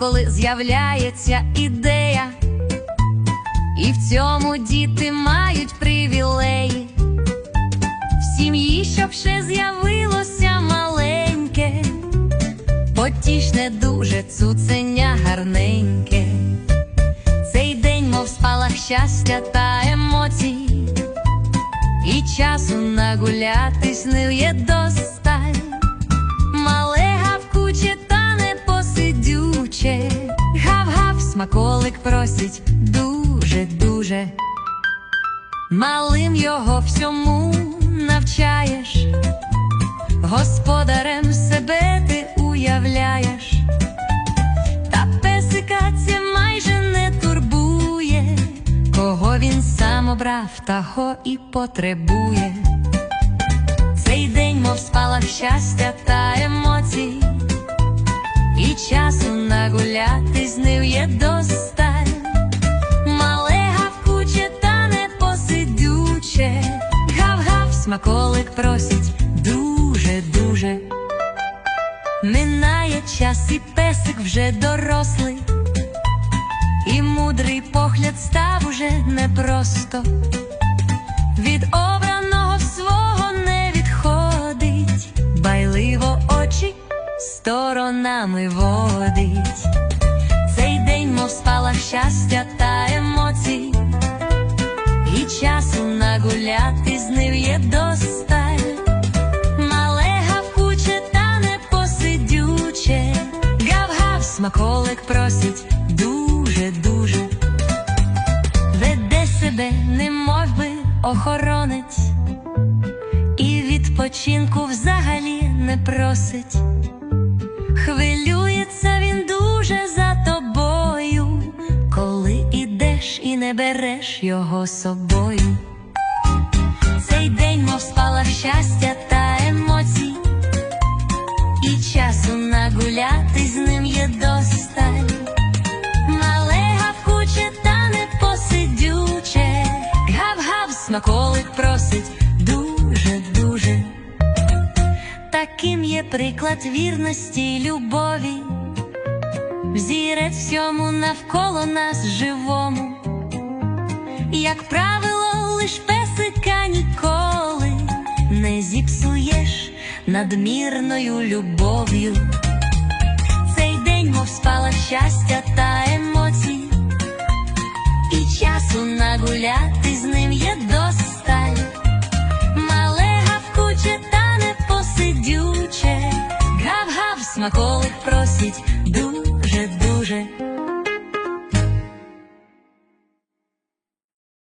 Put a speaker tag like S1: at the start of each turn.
S1: коли з'являється ідея, і в цьому діти мають привілеї. В сім'ї, щоб ще з'явилося маленьке, потішне дуже цуценя гарненьке. Цей день, мов спалах щастя та емоцій, і часу нагулятись не є досталь. Смаколик просить дуже, дуже. Малим його всьому навчаєш, господарем себе ти уявляєш, та песика це майже не турбує, кого він сам обрав, того і потребує. Цей день, мов спалах щастя смаколик просить дуже, дуже. Минає час, і песик вже дорослий, і мудрий погляд став уже непросто. Від обраного свого не відходить, байливо очі сторонами водить. Цей день, мов спалах щастя часу нагуляти з ним є досталь. Мале гавкуче та непосидюче, гав-гав, смаколик просить дуже, дуже веде себе, немов би охоронець, і відпочинку взагалі не просить. Хвилюється він дуже за тобою, коли ідеш і не береш його собою. Цей день, мов спалах щастя та емоцій, і часу нагуляти з ним є досталь. Мале гавкуче та непосидюче, гав-гав, смаколик просить дуже, дуже. Таким є приклад вірності й любові, взірець всьому навколо нас живому. Як правило, лиш ніколи не зіпсуєш надмірною любов'ю. Цей день, мов спала щастя та емоцій, і часу нагуляти з ним є досталь. Мале гавкуче та непосидюче, гав-гав, смаколик просить.